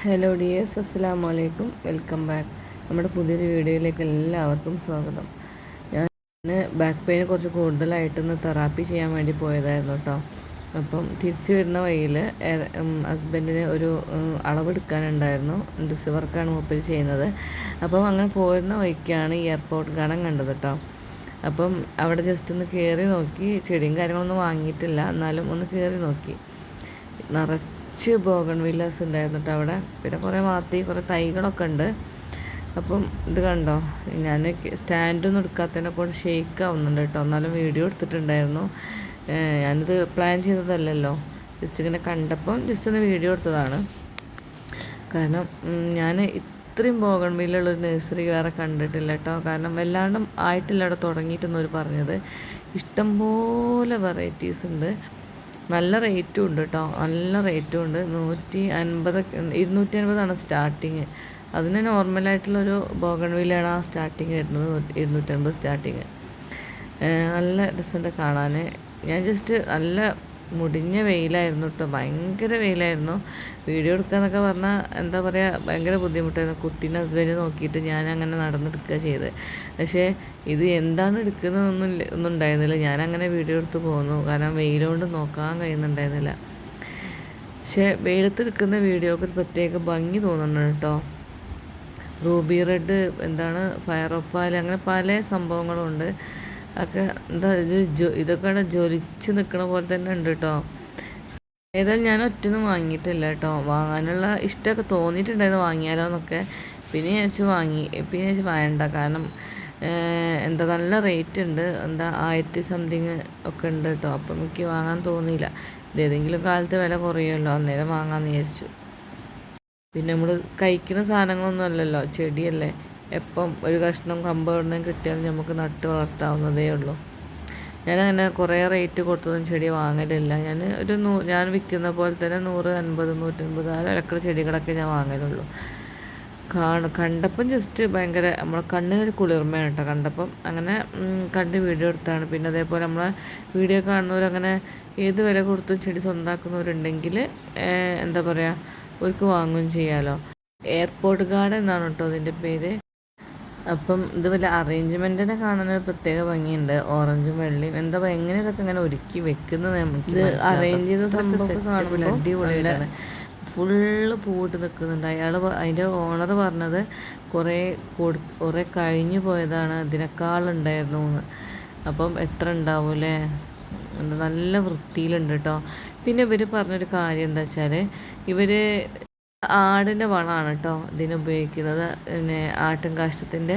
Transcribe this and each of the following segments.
Hello dears അസ്സാം വലൈക്കും welcome back നമ്മുടെ പുതിയൊരു വീഡിയോയിലേക്ക് എല്ലാവർക്കും സ്വാഗതം. ഞാൻ ബാക്ക് പെയിൻ കുറച്ച് കൂടുതലായിട്ടൊന്ന് തെറാപ്പി ചെയ്യാൻ വേണ്ടി പോയതായിരുന്നു കേട്ടോ. അപ്പം തിരിച്ചു വരുന്ന വഴിയിൽ ഹസ്ബൻഡിന് ഒരു അളവെടുക്കാനുണ്ടായിരുന്നു. ഡിസ് വർക്കാണ് മൂപ്പര് ചെയ്യുന്നത്. അപ്പം അങ്ങനെ പോരുന്ന വഴിക്കാണ് ഈ എയർപോർട്ട് ഗാർഡൻ കണ്ടത് കേട്ടോ. അപ്പം അവിടെ ജസ്റ്റ് ഒന്ന് കയറി നോക്കി. ചെടിയും കാര്യങ്ങളൊന്നും വാങ്ങിയിട്ടില്ല. എന്നാലും ഒന്ന് കയറി നോക്കി. നിറച്ച് ബോഗൺ വില്ലേഴ്സ് ഉണ്ടായിരുന്നു കേട്ടോ അവിടെ. പിന്നെ കുറേ മാത്തി കുറേ തൈകളൊക്കെ ഉണ്ട്. അപ്പം ഇത് കണ്ടോ? ഞാൻ സ്റ്റാൻഡൊന്നും എടുക്കാത്തതിനെ കൊണ്ട് ഷെയ്ക്ക് ആവുന്നുണ്ട് കേട്ടോ. എന്നാലും വീഡിയോ എടുത്തിട്ടുണ്ടായിരുന്നു. ഞാനിത് പ്ലാൻ ചെയ്തതല്ലല്ലോ. ജസ്റ്റ് ഇങ്ങനെ കണ്ടപ്പം ജസ്റ്റ് ഒന്ന് വീഡിയോ എടുത്തതാണ്. കാരണം ഞാൻ ഇത്രയും വില്ലുള്ളൊരു നഴ്സറി വേറെ കണ്ടിട്ടില്ല കേട്ടോ. കാരണം വല്ലാണ്ടും ആയിട്ടില്ല അവിടെ തുടങ്ങിയിട്ടെന്ന് പറഞ്ഞത്. ഇഷ്ടംപോലെ വെറൈറ്റീസ് ഉണ്ട്. നല്ല റേറ്റും ഉണ്ട് കേട്ടോ നല്ല റേറ്റും ഉണ്ട്. നൂറ്റി അൻപത് ഇരുന്നൂറ്റി അൻപതാണ് സ്റ്റാർട്ടിങ് അതിന് നോർമലായിട്ടുള്ളൊരു ബോഗൺ വീലാണ് ആ സ്റ്റാർട്ടിങ് വരുന്നത്. ഇരുന്നൂറ്റൻപത് സ്റ്റാർട്ടിങ് നല്ല രസമുണ്ട് കാണാൻ ഞാൻ ജസ്റ്റ് നല്ല മുടിഞ്ഞ വെയിലായിരുന്നു കേട്ടോ ഭയങ്കര വെയിലായിരുന്നു. വീഡിയോ എടുക്കാന്നൊക്കെ പറഞ്ഞാൽ എന്താ പറയുക ഭയങ്കര ബുദ്ധിമുട്ടായിരുന്നു. കുട്ടീനെ ഹസ്ബൻഡ് നോക്കിയിട്ട് ഞാൻ അങ്ങനെ നടന്നെടുക്കുക ചെയ്തത് പക്ഷേ ഇത് എന്താണ് എടുക്കുന്നതൊന്നും ഒന്നും ഉണ്ടായിരുന്നില്ല. ഞാൻ അങ്ങനെ വീഡിയോ എടുത്ത് പോന്നു. കാരണം വെയിലുകൊണ്ട് നോക്കാൻ കഴിയുന്നുണ്ടായിരുന്നില്ല. പക്ഷേ വെയിലത്ത് എടുക്കുന്ന വീഡിയോക്ക് ഒരു പ്രത്യേക ഭംഗി തോന്നുന്നുണ്ട് കേട്ടോ റൂബി റെഡ് എന്താണ് ഫയർ ഓഫ് ഒപ്പാൽ അങ്ങനെ പല സംഭവങ്ങളുണ്ട് ഒക്കെ എന്താ ഇത് ഇതൊക്കെ ജ്വലിച്ച് നിൽക്കണ പോലെ തന്നെ ഉണ്ട് കേട്ടോ ഏതായാലും ഞാൻ ഒറ്റൊന്നും വാങ്ങിയിട്ടില്ല കേട്ടോ വാങ്ങാനുള്ള ഇഷ്ടമൊക്കെ തോന്നിയിട്ടുണ്ടായിരുന്നു വാങ്ങിയാലോ എന്നൊക്കെ പിന്നെ ഞാൻ വെച്ച് വാങ്ങി പിന്നെ ഞാൻ വെച്ച് വേണ്ട. കാരണം എന്താ നല്ല റേറ്റ് ഉണ്ട്. എന്താ ആയിരത്തി സംതിങ് ഒക്കെ ഉണ്ട് കേട്ടോ അപ്പം എനിക്ക് വാങ്ങാൻ തോന്നിയില്ല. ഇത് ഏതെങ്കിലും കാലത്ത് വില കുറയുമല്ലോ. അന്നേരം വാങ്ങാമെന്ന് വിചാരിച്ചു. പിന്നെ നമ്മൾ കഴിക്കുന്ന സാധനങ്ങളൊന്നും അല്ലല്ലോ. ചെടിയല്ലേ. എപ്പം ഒരു കഷ്ണം കമ്പ് എവിടുന്ന് കിട്ടിയാൽ നമുക്ക് നട്ട് വളർത്താവുന്നതേ ഉള്ളൂ. ഞാനങ്ങനെ കുറേ റേറ്റ് കൊടുത്തൊന്നും ചെടി വാങ്ങലില്ല. ഞാൻ ഒരു നൂ ഞാൻ വിൽക്കുന്ന പോലെ തന്നെ നൂറ് അൻപത് നൂറ്റൻപത് ആ വിലക്കുള്ള ചെടികളൊക്കെ ഞാൻ വാങ്ങലുള്ളൂ. കാണും കണ്ടപ്പം ജസ്റ്റ് ഭയങ്കര നമ്മളെ കണ്ണിനൊരു കുളിർമയാണ് കേട്ടോ കണ്ടപ്പം അങ്ങനെ കണ്ട് വീഡിയോ എടുത്താണ്. പിന്നെ അതേപോലെ നമ്മളെ വീഡിയോ കാണുന്നവരങ്ങനെ ഏത് വില കൊടുത്തും ചെടി സ്വന്തമാക്കുന്നവരുണ്ടെങ്കിൽ എന്താ പറയുക അവർക്ക് വാങ്ങുകയും ചെയ്യാമല്ലോ എയർപോർട്ട് ഗാർഡൻ എന്നാണ് കേട്ടോ അതിന്റെ പേര്. അപ്പം ഇത് വല്ല അറേഞ്ച്മെന്റിനെ കാണാൻ ഒരു പ്രത്യേക ഭംഗിയുണ്ട്. ഓറഞ്ചും വെള്ളയും എന്താ പറയുക എങ്ങനെ ഇതൊക്കെ ഇങ്ങനെ ഒരുക്കി വെക്കുന്നത് നമുക്ക് ഇത് അറേഞ്ച് ചെയ്ത സംഭവം കാണുമ്പോൾ അടിപൊളിയാണ് ഫുള്ള് പൂവിട്ട് നിൽക്കുന്നുണ്ട് അയാൾ അതിന്റെ ഓണർ പറഞ്ഞത് കുറേ കൊടു കുറേ കഴിഞ്ഞു പോയതാണ്. ഇതിനേക്കാളുണ്ടായിരുന്നു എന്ന്. അപ്പം എത്ര ഉണ്ടാവൂലേ എന്താ നല്ല വൃത്തിയിലുണ്ട് കേട്ടോ പിന്നെ ഇവർ പറഞ്ഞൊരു കാര്യം എന്താ വെച്ചാൽ ഇവർ ആടിന്റെ വളമാണ് കേട്ടോ ഇതിന് ഉപയോഗിക്കുന്നത്. പിന്നെ ആട്ടും കാഷ്ടത്തിന്റെ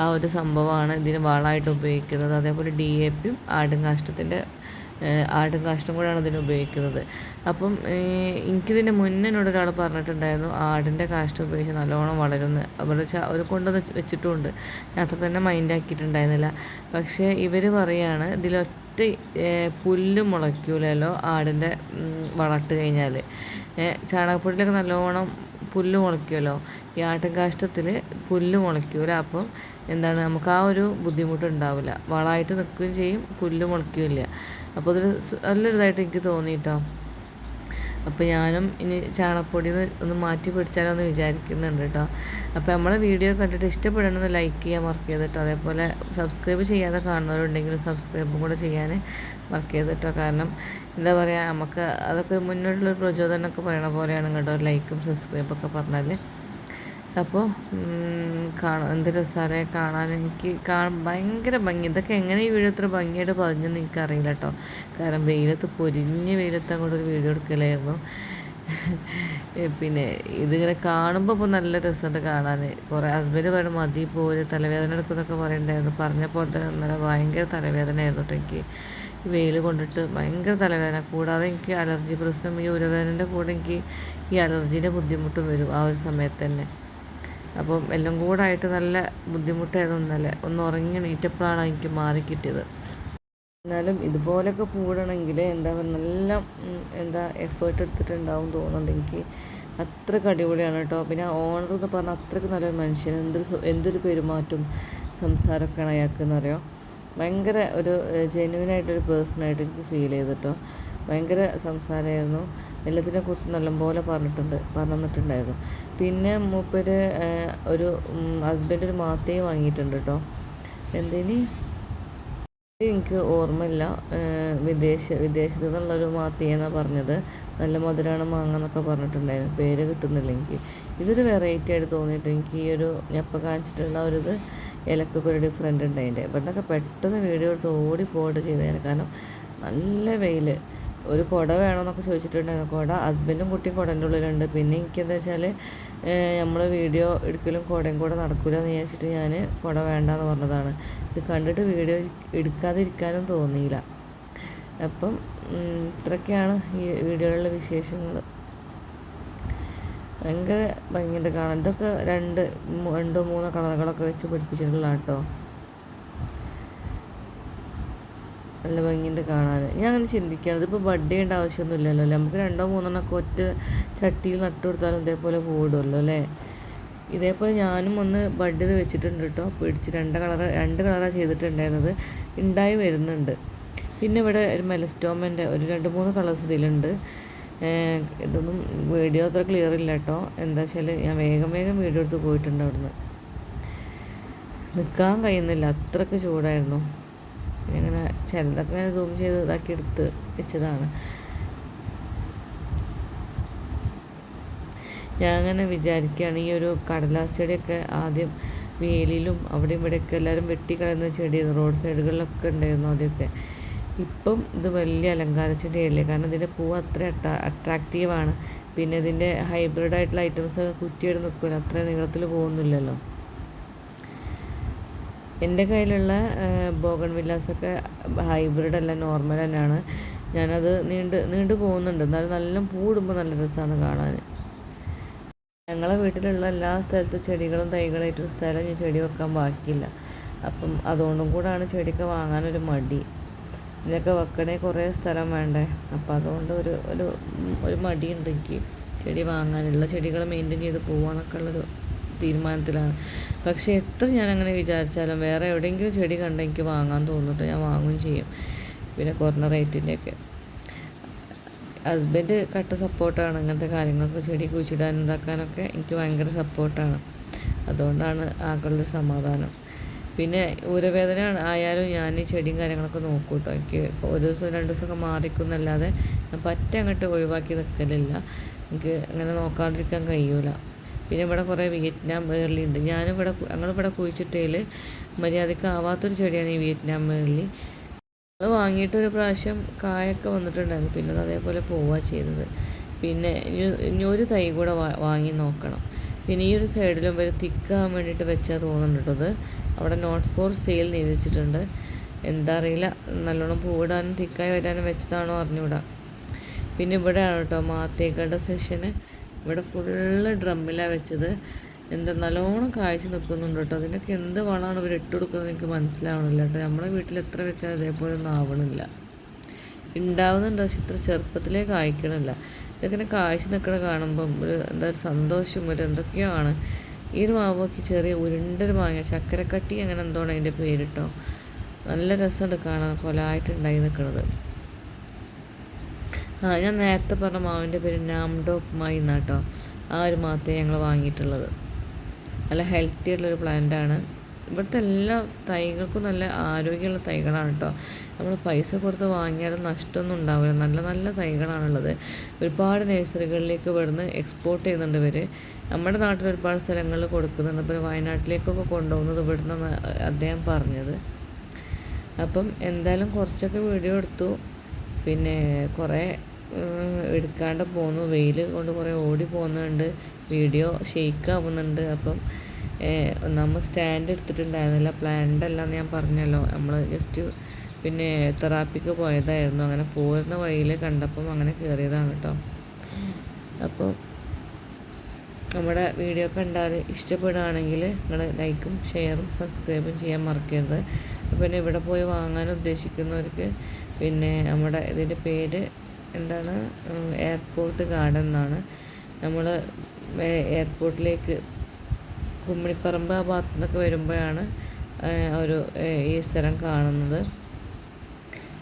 ആ ഒരു സംഭവമാണ് ഇതിന് വളമായിട്ട് ഉപയോഗിക്കുന്നത്. അതേപോലെ ഡി എ പിയും ആടും കാഷ്ടത്തിന്റെ ആടും കാഷ്ടം കൂടെയാണ് ഇതിന് ഉപയോഗിക്കുന്നത്. അപ്പം എനിക്കിതിന് മുന്നേ എന്നോട് ഒരാൾ പറഞ്ഞിട്ടുണ്ടായിരുന്നു ആടിന്റെ കാഷ്ടം ഉപയോഗിച്ച് നല്ലോണം വളരുമെന്ന് അതുപോലെ വെച്ചാൽ അവർ കൊണ്ടുവന്ന് വെച്ചിട്ടുമുണ്ട് ഞാൻ അത്ര തന്നെ മൈൻഡ് ആക്കിയിട്ടുണ്ടായിരുന്നില്ല. പക്ഷേ ഇവർ പറയാണ് ഇതിലൊറ്റ പുല്ല് മുളയ്ക്കൂലല്ലോ ആടിന്റെ വളർത്തു കഴിഞ്ഞാൽ ചാണകപ്പൊടിയിലൊക്കെ നല്ലോണം പുല്ല് മുളയ്ക്കുമല്ലോ. ഈ ആട്ടിൻ കാഷ്ടത്തിൽ പുല്ല് മുളയ്ക്കൂല. അപ്പം എന്താണ് നമുക്ക് ആ ഒരു ബുദ്ധിമുട്ട് ഉണ്ടാവില്ല വളമായിട്ട് നിൽക്കുകയും ചെയ്യും പുല്ല് മുളയ്ക്കുകയില്ല അപ്പോൾ അതിൽ നല്ലൊരു ഇതായിട്ട് എനിക്ക് തോന്നിയിട്ടോ. അപ്പോൾ ഞാനും ഇനി ചാണകപ്പൊടി ഒന്ന് മാറ്റി പിടിച്ചാലോ എന്ന് വിചാരിക്കുന്നുണ്ട് കേട്ടോ. അപ്പോൾ നമ്മളെ വീഡിയോ കണ്ടിട്ട് ഇഷ്ടപ്പെടണമെന്ന് ലൈക്ക് ചെയ്യാൻ മറക്ക് ചെയ്തിട്ടോ അതേപോലെ സബ്സ്ക്രൈബ് ചെയ്യാതെ കാണുന്നവരുണ്ടെങ്കിൽ സബ്സ്ക്രൈബും കൂടെ ചെയ്യാൻ മറക്ക് ചെയ്തിട്ടോ കാരണം എന്താ പറയുക നമുക്ക് അതൊക്കെ മുന്നോട്ടുള്ള പ്രചോദനം ഒക്കെ പറയണ പോലെയാണ് കേട്ടോ ലൈക്കും സബ്സ്ക്രൈബും ഒക്കെ പറഞ്ഞാൽ അപ്പോൾ കാണാൻ എന്ത് രസമാണ് കാണാൻ? എനിക്ക് കാണാൻ ഭയങ്കര ഭംഗി. ഇതൊക്കെ എങ്ങനെ ഈ വീഡിയോ ഇത്ര ഭംഗിയായിട്ട് പറഞ്ഞെന്ന് എനിക്കറിയില്ല കേട്ടോ കാരണം വെയിലത്ത് പൊരിഞ്ഞ് വെയിലത്ത് അങ്ങോട്ടൊരു വീഡിയോ എടുക്കലായിരുന്നു. പിന്നെ ഇതിങ്ങനെ കാണുമ്പോൾ ഇപ്പോൾ നല്ല രസമുണ്ട് കാണാൻ കുറേ ഹസ്ബൻഡ് പറയണം മതി പോലെ തലവേദന എടുക്കുന്നൊക്കെ പറയണ്ടായിരുന്നു. പോലെ തന്നെ ഭയങ്കര തലവേദനയായിരുന്നു കേട്ടോ എനിക്ക്. വെയിൽ കൊണ്ടിട്ട് ഭയങ്കര തലവേദന. കൂടാതെ എനിക്ക് അലർജി പ്രശ്നം ഈ ഉരവേദനന്റെ കൂടെ എനിക്ക് ഈ അലർജീന്റെ ബുദ്ധിമുട്ടും വരും ആ ഒരു സമയത്ത് തന്നെ. അപ്പം എല്ലാം കൂടെ ആയിട്ട് നല്ല ബുദ്ധിമുട്ടായിരുന്നു ഇന്നലെ. ഒന്ന് ഉറങ്ങി എണീറ്റപ്പോഴാണ് എനിക്ക് മാറി കിട്ടിയത്. എന്നാലും ഇതുപോലൊക്കെ കൂടണമെങ്കിൽ എന്താ പറയുക നല്ല എന്താ എഫേർട്ട് എടുത്തിട്ടുണ്ടാവും തോന്നുന്നുണ്ട് എനിക്ക്. അത്രയ്ക്ക് അടിപൊളിയാണ് കേട്ടോ. പിന്നെ ഓണർ എന്ന് പറഞ്ഞാൽ അത്രയ്ക്ക് നല്ലൊരു മനുഷ്യൻ. എന്തൊരു എന്തൊരു പെരുമാറ്റം സംസാരമൊക്കെയാണ് അയാൾക്ക് എന്നറിയോ ഭയങ്കര ഒരു ജെന്യൂനായിട്ടൊരു പേഴ്സണായിട്ട് എനിക്ക് ഫീൽ ചെയ്തിട്ടോ. ഭയങ്കര സംസാരമായിരുന്നു എല്ലാത്തിനെ കുറിച്ച് നല്ലപോലെ പറഞ്ഞിട്ടുണ്ട് പറഞ്ഞിട്ടുണ്ടായിരുന്നു പിന്നെ മൂപ്പര് ഒരു ഹസ്ബൻഡ് ഒരു മാത്തയും വാങ്ങിയിട്ടുണ്ട് കേട്ടോ എന്തിനി? എനിക്ക് ഓർമ്മയില്ല. വിദേശ വിദേശത്ത് നിന്നുള്ളൊരു മാത്തിയെന്നാണ് പറഞ്ഞത്. നല്ല മധുരമാണ് മാങ്ങ എന്നൊക്കെ പറഞ്ഞിട്ടുണ്ടായിരുന്നു. പേര് കിട്ടുന്നില്ല എനിക്ക്. ഇതൊരു വെറൈറ്റി ആയിട്ട് തോന്നിയിട്ട് എനിക്ക് ഈ ഒരു ഞപ്പ കാണിച്ചിട്ടുള്ള ഒരു ഇത് ഇലക്കൊക്കെ ഒരു ഡിഫറെന്റ് ഉണ്ട് അതിന്റെ. ഇവിടുന്നൊക്കെ പെട്ടെന്ന് വീഡിയോ എടുത്ത് ഓടി ഫോർവേഡ് ചെയ്തേനെ കാരണം നല്ല വെയിൽ. ഒരു കുട വേണമെന്നൊക്കെ ചോദിച്ചിട്ടുണ്ടായിരുന്നു. കുട ഹസ്ബൻഡും കുട്ടിയും കുടന്റെ ഉള്ളിലുണ്ട്. പിന്നെ എനിക്കെന്താ വെച്ചാൽ നമ്മൾ വീഡിയോ എടുക്കലും കുടയും കൂടെ നടക്കില്ല എന്ന് വിചാരിച്ചിട്ട് ഞാൻ കുട വേണ്ടെന്ന് പറഞ്ഞതാണ്. ഇത് കണ്ടിട്ട് വീഡിയോ എടുക്കാതിരിക്കാനും തോന്നിയില്ല. അപ്പം ഇത്രയൊക്കെയാണ് ഈ വീഡിയോയിലുള്ള വിശേഷങ്ങൾ ഭയങ്കര ഭംഗിയുണ്ട് കാണാൻ. ഇതൊക്കെ രണ്ട് രണ്ടോ മൂന്നോ കളറുകളൊക്കെ വെച്ച് പിടിപ്പിച്ചിട്ടുള്ള കേട്ടോ. നല്ല ഭംഗിയുണ്ട് കാണാൻ. ഞാൻ അങ്ങനെ ചിന്തിക്കുകയാണ് ഇതിപ്പോൾ ബഡ് ചെയ്യേണ്ട ആവശ്യമൊന്നുമില്ലല്ലോ അല്ലേ? നമുക്ക് രണ്ടോ മൂന്നെണ്ണമൊക്കെ ഒറ്റ ചട്ടിയിൽ നട്ടു കൊടുത്താലും ഇതേപോലെ പോയിടുമല്ലോ അല്ലേ? ഇതേപോലെ ഞാനും ഒന്ന് ബഡ് ചെയ്ത് വെച്ചിട്ടുണ്ട് കേട്ടോ. പിടിച്ച് രണ്ട് കളർ രണ്ട് കളറാണ് ചെയ്തിട്ടുണ്ടായിരുന്നത്. ഉണ്ടായി വരുന്നുണ്ട്. പിന്നെ ഇവിടെ ഒരു മെലസ്റ്റോമന്റെ ഒരു രണ്ട് മൂന്ന് കളേഴ്സ് ഇതിലുണ്ട്. ഇതൊന്നും വീഡിയോ അത്ര ക്ലിയർ ഇല്ല കേട്ടോ എന്താ വെച്ചാൽ ഞാൻ വേഗം വേഗം വീഡിയോ എടുത്ത് പോയിട്ടുണ്ട് അവിടുന്ന്. നിൽക്കാൻ കഴിയുന്നില്ല. അത്രയ്ക്ക് ചൂടായിരുന്നു. ഇങ്ങനെ ചിലതൊക്കെ ഞാൻ സൂം ചെയ്ത് ഇതാക്കി എടുത്ത് വെച്ചതാണ്. ഞാൻ അങ്ങനെ വിചാരിക്കുകയാണ് ഈ ഒരു കടലാസ് ചെടിയൊക്കെ ആദ്യം വേലിയിലും അവിടെയും ഇവിടെയൊക്കെ എല്ലാവരും വെട്ടിക്കളയുന്ന ചെടിയായിരുന്നു റോഡ് സൈഡുകളിലൊക്കെ ഉണ്ടായിരുന്നു ആദ്യമൊക്കെ. ഇപ്പം ഇത് വലിയ അലങ്കാര ചെടിയല്ലേ കാരണം ഇതിന്റെ പൂവ് അത്ര അട്രാക്റ്റീവാണ്. പിന്നെ ഇതിന്റെ ഹൈബ്രിഡ് ആയിട്ടുള്ള ഐറ്റംസ് കുറ്റിയെടുത്ത് നിൽക്കില്ല അത്ര നീളത്തിൽ പോകുന്നില്ലല്ലോ എന്റെ കയ്യിലുള്ള ബോഗൺ വില്ലാസൊക്കെ ഹൈബ്രിഡ് അല്ല നോർമൽ തന്നെയാണ് ഞാനത് നീണ്ട് നീണ്ടു പോകുന്നുണ്ട് എന്നാലും നല്ല പൂടുമ്പോൾ നല്ല രസമാണ് കാണാൻ. ഞങ്ങളെ വീട്ടിലുള്ള എല്ലാ സ്ഥലത്തും ചെടികളും തൈകളായിട്ടും സ്ഥലം ഞാൻ ചെടി വെക്കാൻ ബാക്കിയില്ല. അപ്പം അതുകൊണ്ടും കൂടാണ് ചെടിയൊക്കെ വാങ്ങാനൊരു മടി. ഇതിനൊക്കെ വെക്കണേ കുറേ സ്ഥലം വേണ്ടേ? അപ്പോൾ അതുകൊണ്ട് ഒരു ഒരു ഒരു മടിയുണ്ട് എനിക്ക് ചെടി വാങ്ങാനുള്ള ചെടികൾ മെയിന്റെയിൻ ചെയ്ത് പോകാനൊക്കെ ഉള്ളൊരു തീരുമാനത്തിലാണ്. പക്ഷേ എത്ര ഞാൻ അങ്ങനെ വിചാരിച്ചാലും വേറെ എവിടെയെങ്കിലും ചെടി കണ്ടെങ്കിൽ എനിക്ക് വാങ്ങാൻ തോന്നിട്ട്. ഞാൻ വാങ്ങും ചെയ്യും. പിന്നെ കുറഞ്ഞ റേറ്റിന്റെയൊക്കെ. ഹസ്ബൻഡ് കട്ട സപ്പോർട്ടാണ്. അങ്ങനത്തെ കാര്യങ്ങളൊക്കെ ചെടി കുഴിച്ചിടാൻ ഉണ്ടാക്കാനൊക്കെ എനിക്ക് ഭയങ്കര സപ്പോർട്ടാണ്. അതുകൊണ്ടാണ് ആകെയുള്ള സമാധാനം. പിന്നെ ഊരവേദന ആയാലും ഞാൻ ചെടിയും കാര്യങ്ങളൊക്കെ നോക്കും കേട്ടോ എനിക്ക് ഒരു ദിവസം രണ്ട് ദിവസമൊക്കെ മാറിക്കുന്നല്ലാതെ ഞാൻ പറ്റ അങ്ങോട്ട് ഒഴിവാക്കി നിൽക്കലില്ല എനിക്ക് അങ്ങനെ നോക്കാണ്ടിരിക്കാൻ കഴിയൂല. പിന്നെ ഇവിടെ കുറേ വിയറ്റ്നാം വേർലി ഉണ്ട്. ഞാനിവിടെ ഞങ്ങളിവിടെ കുഴിച്ചിട്ടതിൽ മര്യാദയ്ക്ക് ആവാത്തൊരു ചെടിയാണ് ഈ വിയറ്റ്നാം വേർലി. അത് വാങ്ങിയിട്ട് ഒരു പ്രാവശ്യം കായൊക്കെ വന്നിട്ടുണ്ടായിരുന്നു. പിന്നെ അതേപോലെ പോവുക ചെയ്തത്. പിന്നെ ഇനി ഒരു തൈ കൂടെ വാങ്ങി നോക്കണം. പിന്നെ ഈ ഒരു സൈഡിലും വരെ തിക്കാൻ വേണ്ടിയിട്ട് വെച്ചാൽ തോന്നുന്നുണ്ടത് അവിടെ നോട്ട് ഫോർ സെയിൽ നീ വെച്ചിട്ടുണ്ട്. എന്താ അറിയില്ല. നല്ലോണം പൂവിടാനും തിക്കായി വരാനും വെച്ചതാണോ അറിഞ്ഞുവിടാം പിന്നെ ഇവിടെയാണ് കേട്ടോ മാത്തേക്കയുടെ സെഷന് ഇവിടെ ഫുള്ള് ഡ്രമ്മിലാണ് വെച്ചത്. എന്താ നല്ലോണം കാഴ്ച നിൽക്കുന്നുണ്ട് കേട്ടോ. അതിനൊക്കെ എന്ത് വളമാണ് ഇവർ ഇട്ട് കൊടുക്കുന്നത് എനിക്ക് മനസ്സിലാവണില്ല കേട്ടോ. നമ്മുടെ വീട്ടിൽ എത്ര വെച്ചാൽ അതേപോലെ ഒന്നും ആവണില്ല. ഉണ്ടാവുന്നുണ്ട് പക്ഷെ ഇത്ര ചെറുപ്പത്തിലേ കായ്ക്കണില്ല. ഇതൊക്കെ കാഴ്ച നിൽക്കണ കാണുമ്പം ഒരു എന്താ സന്തോഷം ഒരു എന്തൊക്കെയോ ആണ് ഈ ഒരു മാവൊക്കെ ചെറിയ ഉരുണ്ടൊരു മാങ്ങ ചക്കരക്കട്ടി അങ്ങനെ എന്തോണ് അതിന്റെ പേരിട്ടോ? നല്ല രസമുണ്ട് കാണാൻ കൊലായിട്ടുണ്ടായി നിൽക്കുന്നത് ആ ഞാൻ നേരത്തെ പറഞ്ഞ മാവിന്റെ പേര് നാംഡോ മായി എന്നാട്ടോ. ആ ഒരു മാത്തേ ഞങ്ങൾ വാങ്ങിയിട്ടുള്ളത്. നല്ല ഹെൽത്തി ഉള്ളൊരു പ്ലാന്റാണ്. ഇവിടുത്തെ എല്ലാ തൈകൾക്കും നല്ല ആരോഗ്യമുള്ള തൈകളാണ് കേട്ടോ. നമ്മൾ പൈസ കൊടുത്ത് വാങ്ങിയാലും നഷ്ടമൊന്നും ഉണ്ടാവില്ല. നല്ല നല്ല തൈകളാണുള്ളത്. ഒരുപാട് നഴ്സറികളിലേക്ക് ഇവിടുന്ന് എക്സ്പോർട്ട് ചെയ്യുന്നുണ്ട് ഇവർ നമ്മുടെ നാട്ടിൽ ഒരുപാട് സ്ഥലങ്ങളിൽ കൊടുക്കുന്നുണ്ട്. അപ്പോൾ വയനാട്ടിലേക്കൊക്കെ കൊണ്ടുപോകുന്നത് ഇവിടുന്ന് അദ്ദേഹം പറഞ്ഞത്. അപ്പം എന്തായാലും കുറച്ചൊക്കെ വീഡിയോ എടുത്തു. പിന്നെ കുറേ എടുക്കാണ്ട് പോന്നു. വെയിൽ കൊണ്ട് കുറേ ഓടി പോകുന്നുണ്ട്. വീഡിയോ ഷെയ്ക്ക് ആവുന്നുണ്ട് അപ്പം നമ്മൾ സ്റ്റാൻഡ് എടുത്തിട്ടുണ്ടായിരുന്നില്ല. പ്ലാൻഡ് അല്ല എന്ന് ഞാൻ പറഞ്ഞല്ലോ. നമ്മൾ ജസ്റ്റ് പിന്നെ തെറാപ്പിക്ക് പോയതായിരുന്നു. അങ്ങനെ പോരുന്ന വഴിയിൽ കണ്ടപ്പം അങ്ങനെ കയറിയതാണ് കേട്ടോ അപ്പോൾ നമ്മുടെ വീഡിയോ കണ്ടാൽ ഇഷ്ടപ്പെടുകയാണെങ്കിൽ നിങ്ങൾ ലൈക്കും ഷെയറും സബ്സ്ക്രൈബും ചെയ്യാൻ മറക്കരുത്. പിന്നെ ഇവിടെ പോയി വാങ്ങാൻ ഉദ്ദേശിക്കുന്നവർക്ക് പിന്നെ നമ്മുടെ ഇതിന്റെ പേര് എന്താണ്? എയർപോർട്ട് ഗാർഡൻ എന്നാണ്. നമ്മൾ എയർപോർട്ടിലേക്ക് കുമ്മിണിപ്പറമ്പ് ആ ഭാഗത്തു നിന്നൊക്കെ വരുമ്പോഴാണ് ഒരു ഈ സ്ഥലം കാണുന്നത്.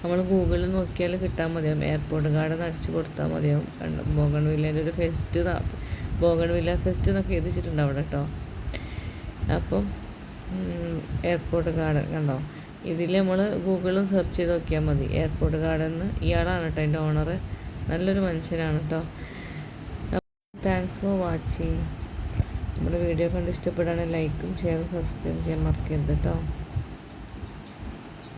നമ്മൾ ഗൂഗിളിൽ നോക്കിയാൽ കിട്ടാൻ മതിയാവും. എയർപോർട്ട് ഗാർഡൻ അടിച്ചു കൊടുത്താൽ മതിയാവും. ബോഗൺ വില്ലേന്റെ ഒരു ഫെസ്റ്റ് ബോഗൺവില്ല ഫെസ്റ്റ് എന്നൊക്കെ എഴുതിച്ചിട്ടുണ്ട് അവിടെ കേട്ടോ. അപ്പം എയർപോർട്ട് ഗാർഡൻ കണ്ടോ? ഇതിൽ നമ്മൾ ഗൂഗിളും സെർച്ച് ചെയ്ത് നോക്കിയാൽ മതി. എയർപോർട്ട് ഗാർഡൻ എന്ന് ഇയാളാണ് കേട്ടോ അതിന്റെ ഓണർ നല്ലൊരു മനുഷ്യനാണ് കേട്ടോ. താങ്ക്സ് ഫോർ വാച്ചിങ് നമ്മുടെ വീഡിയോ കണ്ട് ഇഷ്ടപ്പെടുകയാണെങ്കിൽ ലൈക്കും ഷെയറും സബ്സ്ക്രൈബ് ചെയ്യാൻ മറക്കരുത് കേട്ടോ